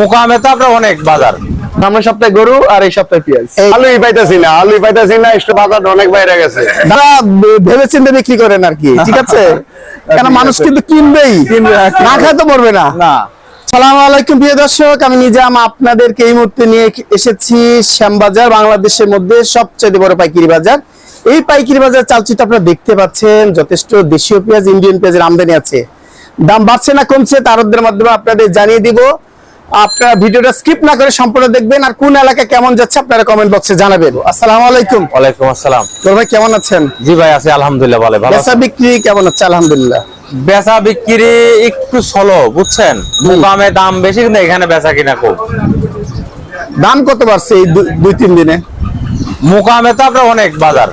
মোকামে তো আপনার অনেক বাজার। সামনের সপ্তাহে গরু আর এই সপ্তাহে পেঁয়াজ। আলুই পাইতেছি না আলুই পাইতেছি না একটু বাজার অনেক বাইরে গেছে। তারা ভেবে চিন্তে বিক্রি করেন আর কি ঠিক আছে? কেন মানুষ কিন্তু কিনবেই। কিনবে, হ্যাঁ। না খায় তো মরবে না। না। সালাম আলাইকুম প্রিয় দর্শক আমি নিজাম আপনাদেরকে এই মুহূর্তে নিয়ে এসেছি শ্যামবাজার বাংলাদেশের মধ্যে সবচেয়ে বড় পাইকারি বাজার। এই পাইকারি বাজার চালচিত্র আপনারা দেখতে পাচ্ছেন যথেষ্ট দেশীয় পেঁয়াজ ইন্ডিয়ান পেঁয়াজের আমদানি আছে। দাম বাড়ছে না কমছে তারদের মাধ্যমে আপনাদের জানিয়ে দিব। আপনারা ভিডিওটা স্কিপ না করে সম্পূর্ণ দেখবেন আর কোন এলাকা কেমন যাচ্ছে আপনারা কমেন্ট বক্সে জানাবেন। আসসালামু আলাইকুম। ওয়ালাইকুম আসসালাম। তোর ভাই কেমন আছেন? জি ভাই আছি আলহামদুলিল্লাহ ভালো ভালো বেচা বিক্রি কেমন হচ্ছে? আলহামদুলিল্লাহ। বেচা বিক্রি একটু স্লো বুঝছেন? মোকামে দাম বেশি কিন্তু এখানে বেচা কিনা খুব। দাম কত বাড়ছে এই দুই তিন দিনে? মোকামে তো আপনার অনেক বাজার।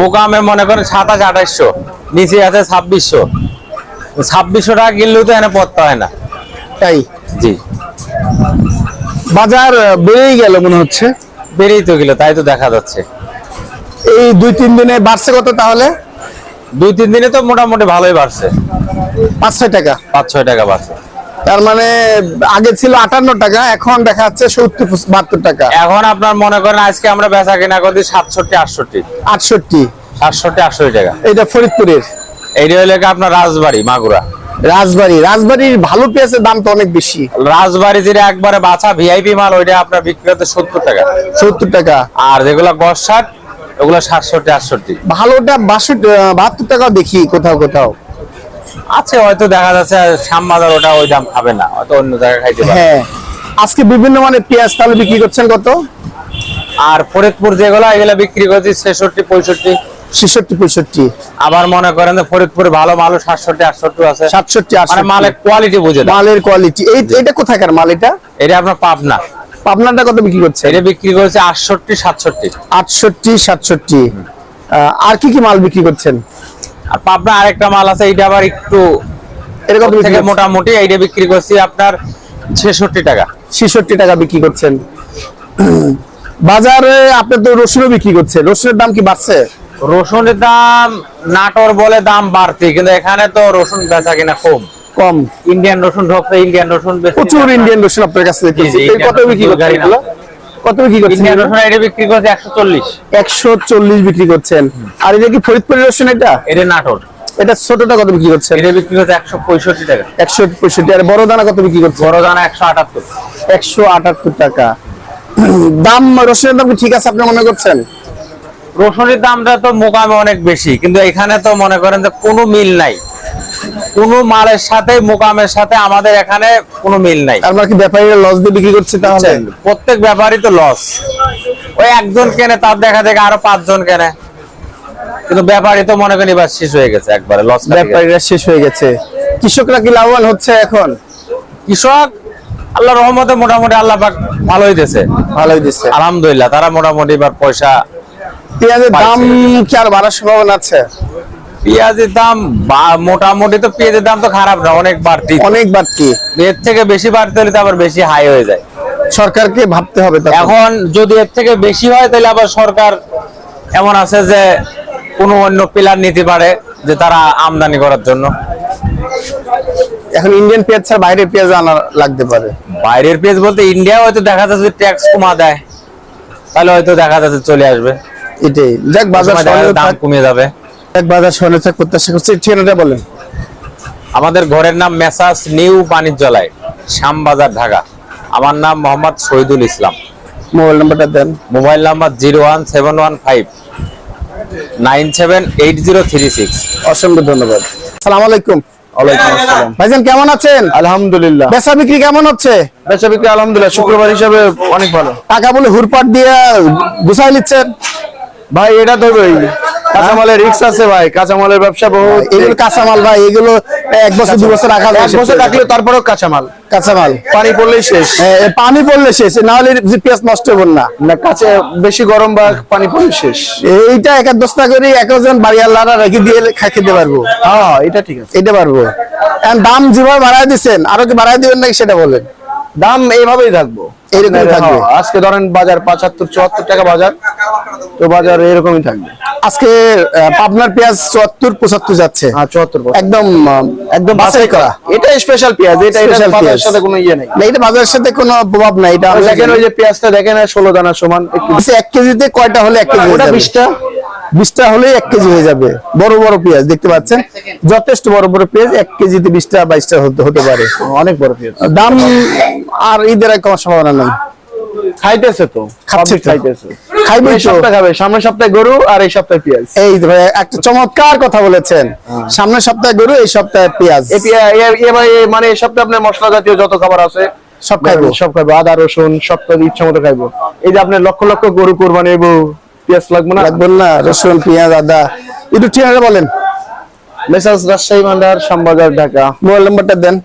মোকামে মনে করেন সাতাশ আঠাশশো নিচে আছে ছাব্বিশশো। ছাব্বিশশো টাকা কিনলেও তো এখানে পড়তে হয় না। তাই? জি। বাজার বেড়েই গেল মনে হচ্ছে। বেড়েই তো গেল তাই তো দেখা যাচ্ছে। এই দুই তিন দিনে বাড়ছে কত তাহলে? দুই তিন দিনে তো মোটামুটি ভালোই বাড়ছে। পাঁচ ছয় টাকা। পাঁচ ছয় টাকা বাড়ছে। তার মানে আগে ছিল আটান্ন টাকা এখন দেখা যাচ্ছে সত্তর বাহাত্তর টাকা। এখন আপনার মনে করেন আজকে আমরা বেচা কিনা করি সাতষট্টি আটষট্টি। আটষট্টি। সাতষট্টি আটষট্টি টাকা। এটা ফরিদপুরের। এইটা হলে আপনার রাজবাড়ি মাগুরা। রাজবাড়ি। রাজবাড়ির ভালো পেঁয়াজের দাম তো অনেক বেশি। রাজবাড়ি যেটা একবারে বাছা ভিআইপি মাল ওইটা আপনার বিক্রি হতে সত্তর টাকা। সত্তর টাকা। আর যেগুলো গস ষাট ওগুলো সাতষট্টি আটষট্টি। ভালোটা বাষট্টি বাহাত্তর টাকাও দেখি কোথাও কোথাও। আছে হয়তো দেখা যাচ্ছে শ্যামবাজার ওটা ওই দাম খাবে না হয়তো অন্য জায়গায় খাইতে পারে। হ্যাঁ। আজকে বিভিন্ন মানে পেঁয়াজ তাহলে বিক্রি করছেন কত? আর ফরিদপুর যেগুলো এগুলো বিক্রি করছি ছেষট্টি পঁয়ষট্টি। ছেষট্টি পঁয়ষট্টি। আবার মনে করেন যে ফরিদপুরে ভালো মাল সাতষট্টি আটষট্টি আছে। সাতষট্টি মানে মালের কোয়ালিটি বুঝে মালের কোয়ালিটি এই এটা কোথাকার মাল এটা? এটা আপনার পাবনা। পাবনাটা কত বিক্রি করছে? এটা বিক্রি করেছে আটষট্টি সাতষট্টি। আটষট্টি সাতষট্টি। আর কি কি মাল বিক্রি করছেন? আর পাবনা আরেকটা মাল আছে এটা আবার একটু বিক্রি থেকে মোটামুটি এইটা বিক্রি করছি আপনার ছেষট্টি টাকা। ছেষট্টি টাকা বিক্রি করছেন। বাজারে আপনি তো রসুনও বিক্রি করছেন রসুনের দাম কি বাড়ছে? রসুনের দাম নাটোর বলে দাম বাড়তি কিন্তু এখানে তো রসুন বেচা কিনা কম। কম। ইন্ডিয়ান রসুন ঢোকছে ইন্ডিয়ান রসুন প্রচুর ইন্ডিয়ান রসুন আপনার কাছে কত বিক্রি করছেন? কত বিক্রি করছেন ইন্ডিয়ান রসুন এটা বিক্রি করছে একশো চল্লিশ। একশো চল্লিশ বিক্রি করছেন। আর এটা কি ফরিদপুরের রসুন এটা? এটা নাটোর। এটা ছোটটা কত বিক্রি করছেন? এটা বিক্রি করছে একশো পঁয়ষট্টি টাকা। একশো পঁয়ষট্টি। আর বড় দানা কত বিক্রি করছেন? বড় দানা একশো আটাত্তর। একশো আটাত্তর টাকা। দাম রসুনের দাম কি ঠিক আছে আপনি মনে করছেন? রসুনের দামটা তো মোকামে অনেক বেশি কিন্তু এখানে তো মনে করেন যে কোনো মিল নাই। কোনো মালের সাথে মোকামের সাথে আমাদের এখানে কোনো মিল নাই। তার মানে কি ব্যাপারীরা লস দিয়ে বিক্রি করছে তাহলে? প্রত্যেক ব্যাপারই তো লস ওই একজন কেনে তার দেখা দেখে আরও পাঁচজন কেনে। কিন্তু ব্যাপারই তো মনে করেন এবার শেষ হয়ে গেছে একবারে লস ব্যাপারীরা শেষ হয়ে গেছে। কৃষকরা কি লাভবান হচ্ছে এখন? কৃষক আল্লাহ রহমতে মোটামুটি আল্লাহ পাক ভালোই দিয়েছে। ভালোই দিচ্ছে আলহামদুলিল্লাহ তারা মোটামুটি এবার পয়সা পেঁয়াজের দাম কি আর বাড়ার সম্ভাবনা আছে? পেঁয়াজের দাম মোটামুটি তো পেঁয়াজের দাম তো খারাপ না অনেক বাড়তি অনেক বাড়তি। এর থেকে বেশি বাড়তে হলে তো আবার বেশি হাই হয়ে যায়। সরকারকে ভাবতে হবে। এখন যদি এর থেকে বেশি হয় তাহলে আবার সরকার এমন আছে যে কোনো অন্য পিলার নিতে পারে যে তারা আমদানি করার জন্য। এখন ইন্ডিয়ান পেঁয়াজ ছাড়া বাইরের পেঁয়াজ আনা লাগতে পারে। বাইরের পেঁয়াজ বলতে ইন্ডিয়া হয়তো দেখা যাচ্ছে ট্যাক্স কমা দেয়। তাহলে হয়তো দেখা যাচ্ছে চলে আসবে। এটাই। যাক বাজার দাম কমে যাবে। যাক বাজার থাক প্রত্যাশা করছি। ঠিকানাটা বলেন। আমাদের ঘরের নাম মেসাস নিউ বাণিজ্যালয় শ্যামবাজার ঢাকা। আমার নাম মোহাম্মদ শহীদুল ইসলাম। মোবাইল নাম্বারটা দেন। Mobile number zero one seven one five nine seven eight zero three six. অসংখ্য ধন্যবাদ। সালাম আলাইকুম। ওয়ালাইকুম আসসালাম। ভাইজান কেমন আছেন? আলহামদুলিল্লাহ। বেচা বিক্রি কেমন হচ্ছে? বেচা বিক্রি আলহামদুলিল্লাহ শুক্রবার হিসাবে অনেক ভালো। টাকা বলে হুরপাট দিয়ে গুছাই নিচ্ছেন। ভাই এটা তো ওই কাঁচামালের রিক্স আছে ভাই কাঁচামালের ব্যবসা বহু এগুলো কাঁচামাল ভাই এগুলো এক বছর দু বছর রাখা এক বছর রাখলে তারপরেও কাঁচামাল। কাঁচামাল। পানি পড়লেই শেষ। পানি পড়লে শেষ না হলে পেঁয়াজ নষ্ট হবেন না। না কাছে বেশি গরম বা পানি পড়লে শেষ। এইটা এক দশটা করে একজন বাড়ি আল্লাহরা রেখে দিয়ে খাই খেতে পারব। হ্যাঁ এটা ঠিক আছে। এটা পারব। দাম যেভাবে বাড়ায় দিচ্ছেন আরও কি বাড়ায় দিবেন নাকি সেটা বলেন। দাম এইভাবেই থাকব। এইরকমই আপনার, থাকবে। হ্যাঁ, আজকে ধরেন বাজার পঁচাত্তর চুয়াত্তর টাকা বাজার। তো বাজার এরকমই থাকবে। আজকে পাবনার পেঁয়াজ চুয়াত্তর পঁচাত্তর যাচ্ছে। হ্যাঁ চুয়াত্তর একদম একদম বাছাই করা। এটা স্পেশাল পেঁয়াজ এটা Special পেঁয়াজ। সাথে কোনো ইয়ে নেই। না এটা বাজারের সাথে কোনো প্রভাব নাই এটা দেখেন ওই যে পেঁয়াজটা দেখেন ষোলো দানা সমান। আচ্ছা, এক কেজিতে কয়টা হলে এক কেজি হয়ে ওটা? বিশটা। বিশটা হলেই এক কেজি হয়ে যাবে। বড় বড় পেঁয়াজ দেখতে পাচ্ছেন? যথেষ্ট বড় বড় পেঁয়াজ এক কেজিতে বিশটা বাইশটা হতে হতে পারে। অনেক বড় পেঁয়াজ। দাম আর ঈদের আর কমার সম্ভাবনা নেই। খাইতেছে তো। খাইতেছে। সপ্তাহে খাবে সামনের সপ্তাহে গরু আর এই সপ্তাহে পেঁয়াজ। এই ভাই একটা চমৎকার কথা বলেছেন। সামনের সপ্তাহে গরু এই সপ্তাহে পেঁয়াজ। মানে এই সপ্তাহে আপনার মশলা জাতীয় যত খাবার আছে সব খাইবো। সব খাইবো। আদা রসুন সব ইচ্ছা মতো খাইবো। এই যে আপনার লক্ষ লক্ষ গরু কোরবানি পেঁয়াজ লাগবে না? লাগবেন না রসুন পেঁয়াজ আদা। একটু ঠিকানা বলেন। মেসাজ রাজশাহী ভান্ডার শ্যামবাজার ঢাকা। মোবাইল নাম্বারটা দেন।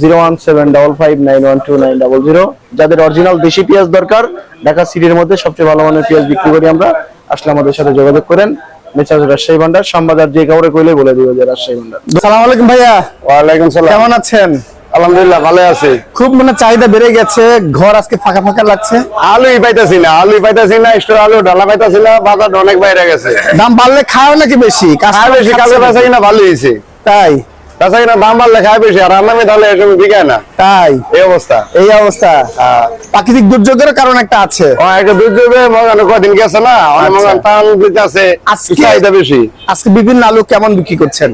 Zero one seven double five nine one two nine double zero. যাদের অরিজিনাল দেশি পেঁয়াজ দরকার ঢাকা সিটির মধ্যে সবচেয়ে ভালো মানের পেঁয়াজ বিক্রি করি আমরা। আসলে আমাদের সাথে যোগাযোগ করেন। মেসাজ রাজশাহী ভান্ডার শ্যামবাজার যে কাউরে কইলে বলে দিব যে রাজশাহী ভান্ডার। সালাম আলাইকুম ভাইয়া। ওয়ালাইকুম সালাম। কেমন আছেন? আলহামদুলিল্লাহ ভালো আছি। খুব মানে চাহিদা বেড়ে গেছে ঘর আজকে ফাঁকা ফাঁকা লাগছে। আলুই পাইতাছি না আলুই পাইতাছি না স্টোর আলু ডালা পাইতাছি না বাজার অনেক বাইরে গেছে। দাম বাড়লে খাও নাকি বেশি? খায় বেশি কালকে বেচা কিনা ভালো হয়েছে। তাই? বেচা কিনা দাম বাড়লে খায় বেশি আর রান্না তাহলে এরকম বিকায় না। তাই? এই অবস্থা। এই অবস্থা। প্রাকৃতিক দুর্যোগের কারণ একটা আছে। ও একটা দুর্যোগে মগানো কদিন গেছে না অনেক আচ্ছা। মগান টান দিতে আছে আজকে- চাহিদা বেশি। আজকে বিভিন্ন আলু কেমন বিক্রি করছেন?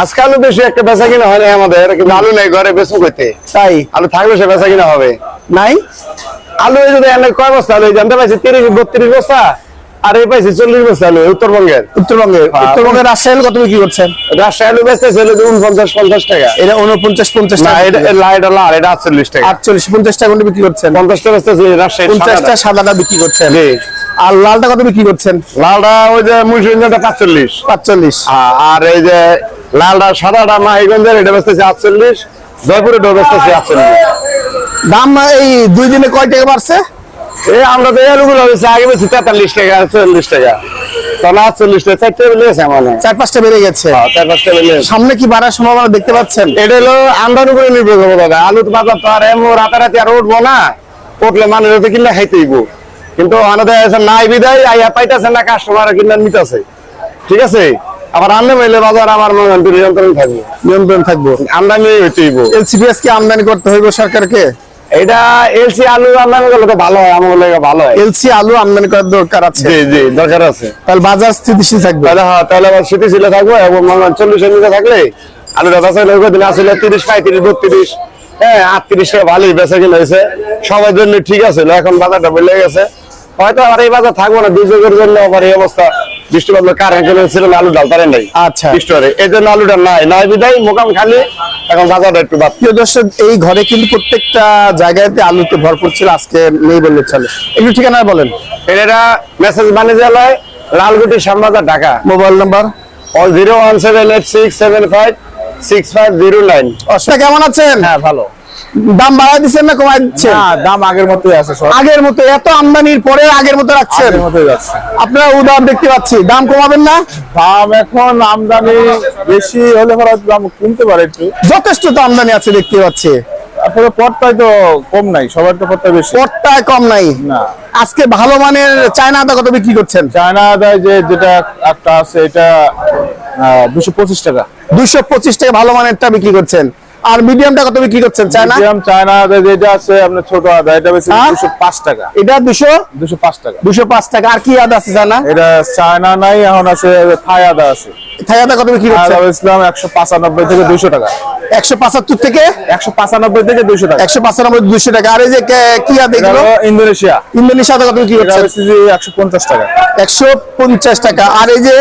আজকে আলু বেশি একটা বেচা কিনা হয় না আমাদের কিন্তু আলু নেই ঘরে বেচু করতে তাই? আলু থাকলে সে বেচা কিনা হবে। নাই? আলু এই যদি কয় বস্তা আলু? জানতে পাইছি তিরিশ বত্রিশ বস্তা আর এই পাইছি চল্লিশ বস্তা আলু উত্তরবঙ্গের। উত্তরবঙ্গে হ্যাঁ। উত্তরবঙ্গের রাজশাহী কত বিক্রি করছেন? রাজশাহী আলু বেচতেছে উনপঞ্চাশ পঞ্চাশ টাকা। এটা উনপঞ্চাশ পঞ্চাশ টাকা এটা লাল এটা আটচল্লিশ টাকা। আটচল্লিশ পঞ্চাশ টাকা করে বিক্রি করছেন। পঞ্চাশটা বেচতেছি রাজশাহী পঞ্চাশটা সাদাটা। বিক্রি করছেন। আর লালটা কত বিক্রি করছেন? লালটা ওই যে মুন্সিগঞ্জটা পাঁচচল্লিশ। পাঁচচল্লিশ। আর এই যে লালটা সাদাটা মাহিগঞ্জের এটা বেচতেছে আটচল্লিশ। জয়পুরে বেচতেছে আটচল্লিশ। দাম এই দুই দিনে কয় টাকা বাড়ছে? এই আমরা তো আলুগুলো হচ্ছে আগে বেশি তেতাল্লিশ টাকা চল্লিশ টাকা। তখন আটচল্লিশ টাকা চারটে বেলে গেছে মানে চার পাঁচটা বেড়ে গেছে। চার পাঁচটা বেলে সামনে কি বাড়ার সম্ভাবনা দেখতে পাচ্ছেন? এটা হলো আমদানি উপরে নির্ভর করব দাদা। আলু তো বাজার তো আর এমন রাতারাতি আর উঠবো না। উঠলে মানুষ তো কিনলে খাইতেইব। কিন্তু আমাদের নাই বিদায় আইয়া পাইতেছে না কাস্টমার কিনে নিতেছে। ঠিক আছে? আবার হইলে বাজার আমার নিয়ন্ত্রণ থাকবে। নিয়ন্ত্রণ থাকব। আমদানি হইতেইব। এলসিপিএস কে আমদানি করতে হইব সরকারকে? এটা এলসি আলু আমদানি করলে তো ভালো হয় আমার লেগে ভালো হয়। এলসি আলু আমদানি করার দরকার আছে। জি জি দরকার আছে। তাহলে বাজার স্থিতিশীল থাকবে। তাহলে হ্যাঁ তাহলে আবার ছিল থাকব এবং চল্লিশের নিচে থাকলে বেচা কিনা ওই দিন আসলে তিরিশ পঁয়ত্রিশ বত্রিশ হ্যাঁ আটত্রিশ টাকা ভালোই বেচা কিনা হয়েছে। সবার জন্য ঠিক আছে এখন বাজারটা বেড়ে গেছে। হয়তো আর এই বাজার থাকব না দুর্যোগের জন্য আবার এই অবস্থা। বৃষ্টি বাদল কারেন্ট ছিল আলু ডাল পারেন নাই। আচ্ছা। স্টোরে এই জন্য আলুটা নাই। নাই বিদায় মোকাম খালি এখন বাজারটা একটু বাদ প্রিয় দর্শক এই ঘরে কিন্তু প্রত্যেকটা জায়গাতে আলুতে ভরপুর ছিল আজকে নেই বললে চলে। একটু ঠিকানা বলেন। এটা message manager Lalguti Shyambazar Dhaka. Mobile number? Zero one seven eight six seven five six five zero nine. কেমন আছেন? হ্যাঁ ভালো। দাম বাড়াই দিচ্ছেন না কমাই দিচ্ছেন না দাম আগের মতোই আছে আগের মতো এত আমদানির পরে আগের মতো রাখছেন। আগের মতোই যাচ্ছে। আপনারা উদাহরণ দেখতে পাচ্ছি। দাম কমাবেন না? দাম এখন আমদানি বেশি হলে পরে দাম কমতে পারে একটু। যথেষ্ট তো আমদানি আছে দেখতে পাচ্ছি। আসলে পটটাই তো কম নাই সবার তো পটটা বেশি। পটটায় কম নাই। না। আজকে ভালো মানের চায়না আদা কত বিক্রি করছেন? চায়না আদায় যে যেটা একটা আছে এটা দুশো পঁচিশ টাকা। দুইশো পঁচিশ টাকা ভালো মানেরটা বিক্রি করছেন। আর মিডিয়ামটা কত বিক্রি করছেন চায়না? মিডিয়াম চায়না যেটা আছে আপনার ছোট আদা এটা বেশি হ্যাঁ? দুশো পাঁচ টাকা। এটা দুশো? দুশো পাঁচ টাকা। দুশো পাঁচ টাকা। আর কি আদা আছে চায়না? এটা চায়না নাই এখন আছে থাই আদা আছে। থাই আদা কত বিক্রি আদা ইসলাম একশো পঁচানব্বই থেকে দুশো টাকা। একশো পঁচাত্তর থেকে? একশো পঁচানব্বই থেকে দুশো টাকা। একশো পঁচানব্বই দুশো টাকা। আর এই যে কি আদা এগুলো? ইন্দোনেশিয়া। ইন্দোনেশিয়া আদা কত বিক্রি এটা করছেন একশো পঞ্চাশ টাকা। একশো পঞ্চাশ টাকা। আর এই যে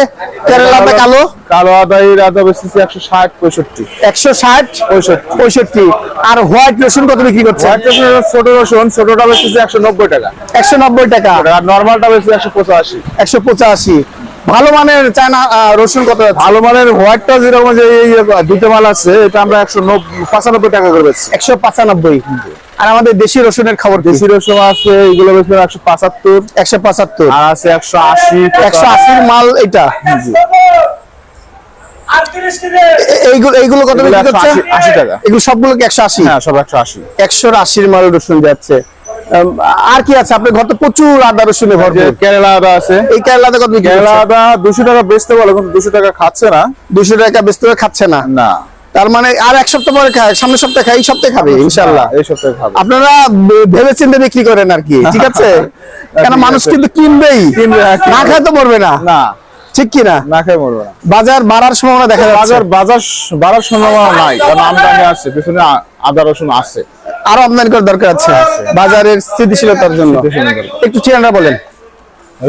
কেরালা আদা কালো? কালো আদায়ের আদা বেশি একশো ষাট পঁয়ষট্টি। একশো ষাট? পঁয়ষট্টি পঁয়ষট্টি। আর হোয়াইট রসুন কত বিক্রি করছেন হোয়াইট রসুন ছোট রসুন ছোটটা বেশি একশো নব্বই টাকা। একশো নব্বই টাকা। আর নর্মালটা বেশি একশো পঁচাশি। একশো পঁচাশি। ভালো মানের চায়না রসুন কত ভালো মানের হোয়াইটটা যেরকম যে দুটো মাল আছে এটা আমরা একশো পঁচানব্বই টাকা করে বেচছি। একশো পঁচানব্বই। আর আমাদের দেশি রসুনের খবর দেশি রসুন আছে এগুলো বেশি একশো পঁচাত্তর। একশো পঁচাত্তর। আর আছে একশো আশি একশো আশির মাল এটা। এইগুলো এইগুলো কত বিক্রি করছে? 180 টাকা। এগুলো সবগুলো কি একশো আশি? হ্যাঁ সব একশো আশি। একশো মাল রসুন যাচ্ছে। আর কি আছে? আপনার ঘর তো প্রচুর আদা রসুনে ভরপুর। কেরালা আদা আছে। এই কেরালাতে কত কেরালা আদা দুশো টাকা বেচতে বলে কিন্তু টাকা খাচ্ছে না। দুশো টাকা বেচতে খাচ্ছে না? না। তার মানে আর এক সপ্তাহ পরে খায় সামনের সপ্তাহে খাই এই সপ্তাহে খাবে ইনশাল্লাহ এই সপ্তাহে খাবে। আপনারা ভে- ভেবে চিন্তে বিক্রি করেন আর কি ঠিক আছে? কেন মানুষ কিন্তু কিনবেই। কিনবে, কিনবে। না। খায় তো মরবে না। না। ঠিক কি না না খেয়ে মরবে না। বাজার বাড়ার সম্ভাবনা দেখা যাচ্ছে। বাজার বাজার বাড়ার সম্ভাবনা নাই কারণ আমদানি আছে পিছনে আদা রসুন আছে। আরও আমদানি করার দরকার আছে। বাজারের স্থিতিশীলতার জন্য। একটু ঠিকানা বলেন।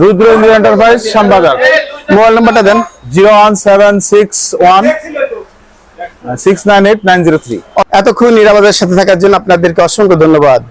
রুদ্র এন্টারপ্রাইজ শ্যামবাজার। মোবাইল নাম্বারটা দেন। Zero one seven six one six nine eight nine zero three. এতক্ষণ নিরাপদের সাথে থাকার জন্য আপনাদেরকে অসংখ্য ধন্যবাদ।